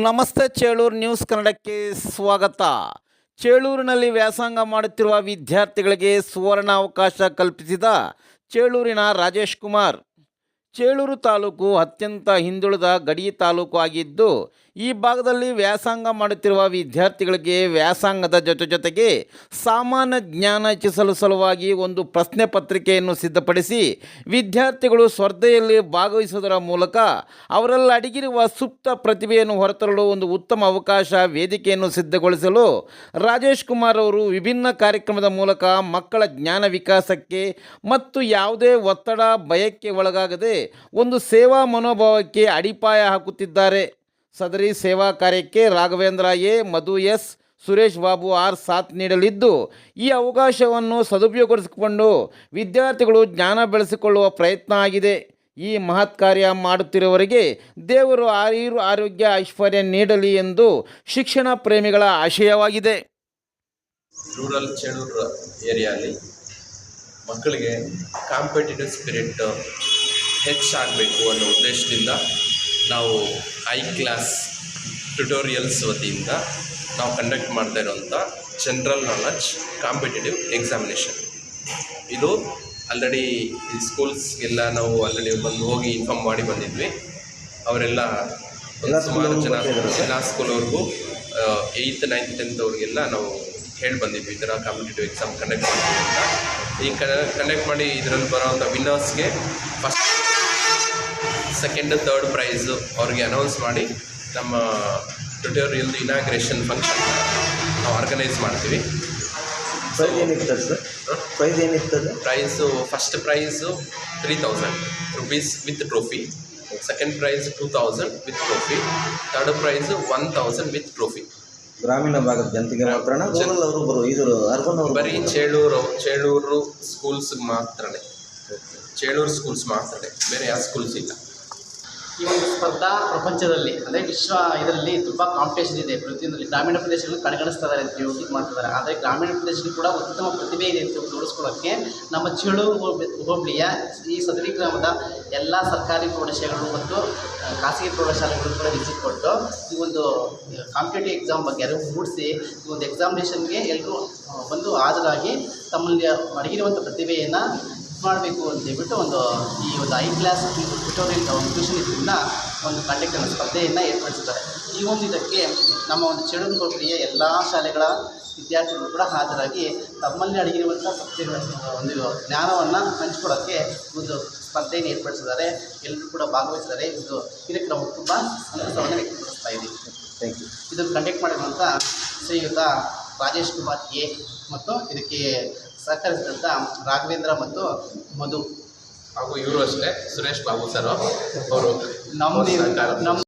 ನಮಸ್ತೆ ಚೇಳೂರು ನ್ಯೂಸ್ ಕನ್ನಡಕ್ಕೆ ಸ್ವಾಗತ. ಚೇಳೂರಿನಲ್ಲಿ ವ್ಯಾಸಂಗ ಮಾಡುತ್ತಿರುವ ವಿದ್ಯಾರ್ಥಿಗಳಿಗೆ ಸುವರ್ಣ ಅವಕಾಶ ಕಲ್ಪಿಸಿದ ಚೇಳೂರಿನ ರಾಜೇಶ್ ಕುಮಾರ್. ಚೇಳೂರು ತಾಲೂಕು ಅತ್ಯಂತ ಹಿಂದುಳಿದ ಗಡಿ ತಾಲೂಕು ಆಗಿದ್ದು, ಈ ಭಾಗದಲ್ಲಿ ವ್ಯಾಸಂಗ ಮಾಡುತ್ತಿರುವ ವಿದ್ಯಾರ್ಥಿಗಳಿಗೆ ವ್ಯಾಸಂಗದ ಜೊತೆ ಜೊತೆಗೆ ಸಾಮಾನ್ಯ ಜ್ಞಾನ ಹೆಚ್ಚಿಸಲು ಸಲುವಾಗಿ ಒಂದು ಪ್ರಶ್ನೆ ಪತ್ರಿಕೆಯನ್ನು ಸಿದ್ಧಪಡಿಸಿ, ವಿದ್ಯಾರ್ಥಿಗಳು ಸ್ಪರ್ಧೆಯಲ್ಲಿ ಭಾಗವಹಿಸುವುದರ ಮೂಲಕ ಅವರಲ್ಲಿ ಅಡಗಿರುವ ಸುಪ್ತ ಪ್ರತಿಭೆಯನ್ನು ಹೊರತರಲು ಒಂದು ಉತ್ತಮ ಅವಕಾಶ ವೇದಿಕೆಯನ್ನು ಸಿದ್ಧಗೊಳಿಸಲು ರಾಜೇಶ್ ಕುಮಾರ್ ಅವರು ವಿಭಿನ್ನ ಕಾರ್ಯಕ್ರಮದ ಮೂಲಕ ಮಕ್ಕಳ ಜ್ಞಾನ ವಿಕಾಸಕ್ಕೆ ಮತ್ತು ಯಾವುದೇ ಒತ್ತಡ ಭಯಕ್ಕೆ ಒಳಗಾಗದೆ ಒಂದು ಸೇವಾ ಮನೋಭಾವಕ್ಕೆ ಅಡಿಪಾಯ ಹಾಕುತ್ತಿದ್ದಾರೆ. ಸದರಿ ಸೇವಾ ಕಾರ್ಯಕ್ಕೆ Raghavendra A Madhu S. Suresh Babu R ಸಾಥ್ ನೀಡಲಿದ್ದು, ಈ ಅವಕಾಶವನ್ನು ಸದುಪಯೋಗಪಡಿಸಿಕೊಂಡು ವಿದ್ಯಾರ್ಥಿಗಳು ಜ್ಞಾನ ಬೆಳೆಸಿಕೊಳ್ಳುವ ಪ್ರಯತ್ನ ಆಗಿದೆ. ಈ ಮಹತ್ ಕಾರ್ಯ ಮಾಡುತ್ತಿರುವವರಿಗೆ ದೇವರು ಆಯುರ್ ಆರೋಗ್ಯ ಐಶ್ವರ್ಯ ನೀಡಲಿ ಎಂದು ಶಿಕ್ಷಣ ಪ್ರೇಮಿಗಳ ಆಶಯವಾಗಿದೆ. ರೂರಲ್ ಚೇಳೂರು ಏರಿಯಾಲಿ ಮಕ್ಕಳಿಗೆ ಕಾಂಪಿಟೇಟಿವ್ ಸ್ಪಿರಿಟ್ ಹೆಚ್ಚಾಗಬೇಕು ಅನ್ನೋ ಉದ್ದೇಶದಿಂದ ನಾವು ಹೈ ಕ್ಲಾಸ್ ಟ್ಯುಟೋರಿಯಲ್ಸ್ ವತಿಯಿಂದ ನಾವು ಕಂಡಕ್ಟ್ ಮಾಡ್ತಾ ಇರೋಂಥ ಜನರಲ್ ನಾಲೆಜ್ ಕಾಂಪಿಟೇಟಿವ್ ಎಕ್ಸಾಮಿನೇಷನ್ ಇದು ಆಲ್ರೆಡಿ ಸ್ಕೂಲ್ಸ್ಗೆಲ್ಲ ನಾವು ಆಲ್ರೆಡಿ ಬಂದು ಹೋಗಿ ಇನ್ಫಾರ್ಮ್ ಮಾಡಿ ಬಂದಿದ್ವಿ. ಅವರೆಲ್ಲ ಒಂದು ಸುಮಾರು ಜನ ಎಲ್ಲ ಸ್ಕೂಲವ್ರಿಗೂ ಏಯ್ತ್ ನೈನ್ತ್ ಟೆಂತ್ ಅವ್ರಿಗೆಲ್ಲ ನಾವು ಹೇಳಿ ಬಂದಿದ್ವಿ ಈ ಥರ ಕಾಂಪಿಟೇಟಿವ್ ಎಕ್ಸಾಮ್ ಕಂಡಕ್ಟ್ ಮಾಡ್ತೀವಿ ಅಂತ. ಈ ಕಂಡಕ್ಟ್ ಮಾಡಿ ಇದರಲ್ಲಿ ಬರೋವಂಥ ವಿನ್ನರ್ಸ್ಗೆ ಫಸ್ಟ್ ಸೆಕೆಂಡ್ ತರ್ಡ್ ಪ್ರೈಸು ಅವ್ರಿಗೆ ಅನೌನ್ಸ್ ಮಾಡಿ ನಮ್ಮ ಟ್ಯುಟೋರಿಯಲ್ದು ಇನಾಗ್ರೇಷನ್ ಫಂಕ್ಷನ್ ನಾವು ಆರ್ಗನೈಸ್ ಮಾಡ್ತೀವಿ. ಪ್ರೈಸ್ ಏನಿರ್ತದೆ ಸರ್ ಪ್ರೈಸ್ ಏನಿರ್ತದೆ prize first prize three thousand rupees with trophy second prize two thousand with trophy third prize one thousand with trophy ಗ್ರಾಮೀಣ ಭಾಗದ ಜನತೆಗೆ ಮಾತ್ರ ಅವರು ಬರು ಇದು ಅರ್ಬನ್ ಅವರು ಬರೀ ಚೇಳೂರು ಚೇಳೂರು ಸ್ಕೂಲ್ಸ್ಗೆ ಮಾತ್ರನೇ. ಚೇಳೂರು ಸ್ಕೂಲ್ಸ್ ಮಾತ್ರನೇ. ಬೇರೆ ಯಾವ ಸ್ಕೂಲ್ಸ್ ಇಲ್ಲ. ಈ ಒಂದು ಸ್ಪರ್ಧಾ ಪ್ರಪಂಚದಲ್ಲಿ ಅಂದರೆ ವಿಶ್ವ ಇದರಲ್ಲಿ ತುಂಬ ಕಾಂಪಿಟೇಷನ್ ಇದೆ. ಪ್ರತಿಯೊಂದರಲ್ಲಿ ಗ್ರಾಮೀಣ ಪ್ರದೇಶಗಳು ಕಡೆಗಣಿಸ್ತಾ ಇದ್ದಾರೆ ಅಂತ ಇದು ಮಾಡ್ತಿದ್ದಾರೆ ಆದರೆ ಗ್ರಾಮೀಣ ಪ್ರದೇಶದಲ್ಲಿ ಕೂಡ ಉತ್ತಮ ಪ್ರತಿಭೆ ಇದೆ ಅಂತ ತೋರಿಸ್ಕೊಳ್ಳೋಕ್ಕೆ ನಮ್ಮ ಚೇಳು ಹೋಬಳಿ- ಹೋಬಳಿಯ ಈ ಸದರಿ ಗ್ರಾಮದ ಎಲ್ಲ ಸರ್ಕಾರಿ ಪ್ರೌಢಶಾಲೆಗಳು ಮತ್ತು ಖಾಸಗಿ ಪ್ರೌಢಶಾಲೆಗಳು ಕೂಡ ವಿಸಿಟ್ ಕೊಟ್ಟು ಈ ಒಂದು ಕಾಂಪಿಟೇಟಿವ್ ಎಕ್ಸಾಮ್ ಬಗ್ಗೆ ಅರಿವು ಮೂಡಿಸಿ ಈ ಒಂದು ಎಕ್ಸಾಮಿನೇಷನ್ಗೆ ಎಲ್ಲರೂ ಬಂದು ಹಾಜರಾಗಿ ತಮ್ಮಲ್ಲಿ ಅಡಗಿರುವಂಥ ಪ್ರತಿಭೆಯನ್ನು ಮಾಡಬೇಕು ಅಂತ ಹೇಳ್ಬಿಟ್ಟು ಒಂದು ಈ ಒಂದು ಐ ಕ್ಲಾಸ್ ಟ್ಯೂಟೋರಿಯಲ್ ಒಂದು ಟ್ಯೂಷನ್ ಇದರಿಂದ ಒಂದು ಕಂಡಕ್ಟ್ ಅನ್ನೋ ಸ್ಪರ್ಧೆಯನ್ನು ಏರ್ಪಡಿಸಿದ್ದಾರೆ. ಈ ಒಂದು ಇದಕ್ಕೆ ನಮ್ಮ ಒಂದು ಹೋಬಳಿಯ ಎಲ್ಲ ಶಾಲೆಗಳ ವಿದ್ಯಾರ್ಥಿಗಳು ಕೂಡ ಹಾಜರಾಗಿ ತಮ್ಮಲ್ಲಿ ಅಡಗಿರುವಂಥ ಪ್ರತಿ ಒಂದು ಜ್ಞಾನವನ್ನು ಹಂಚ್ಕೊಳ್ಳೋಕ್ಕೆ ಒಂದು ಸ್ಪರ್ಧೆಯನ್ನು ಏರ್ಪಡಿಸಿದ್ದಾರೆ. ಎಲ್ಲರೂ ಕೂಡ ಭಾಗವಹಿಸಿದ್ದಾರೆ. ಇದು ಇದಕ್ಕೆ ನಾವು ತುಂಬ ಸಂತಸವನ್ನು ವ್ಯಕ್ತಪಡಿಸ್ತಾ ಇದ್ದೀವಿ ಥ್ಯಾಂಕ್ ಯು ಇದನ್ನು ಕಂಡಕ್ಟ್ ಮಾಡಿರುವಂಥ ಶ್ರೀಯುತ ರಾಜೇಶ್ ಕುಮಾರ್ ಎ ಮತ್ತು ಇದಕ್ಕೆ ಸಹಕರಿಸಿದಂಥ ರಾಘವೇಂದ್ರ ಮತ್ತು ಮಧು ಹಾಗೂ ಇವರು ಅಷ್ಟೇ ಸುರೇಶ್ ಬಾಬು ಸರ್ ಅವರು ನಮ್ಮ. ನಮ್ಮ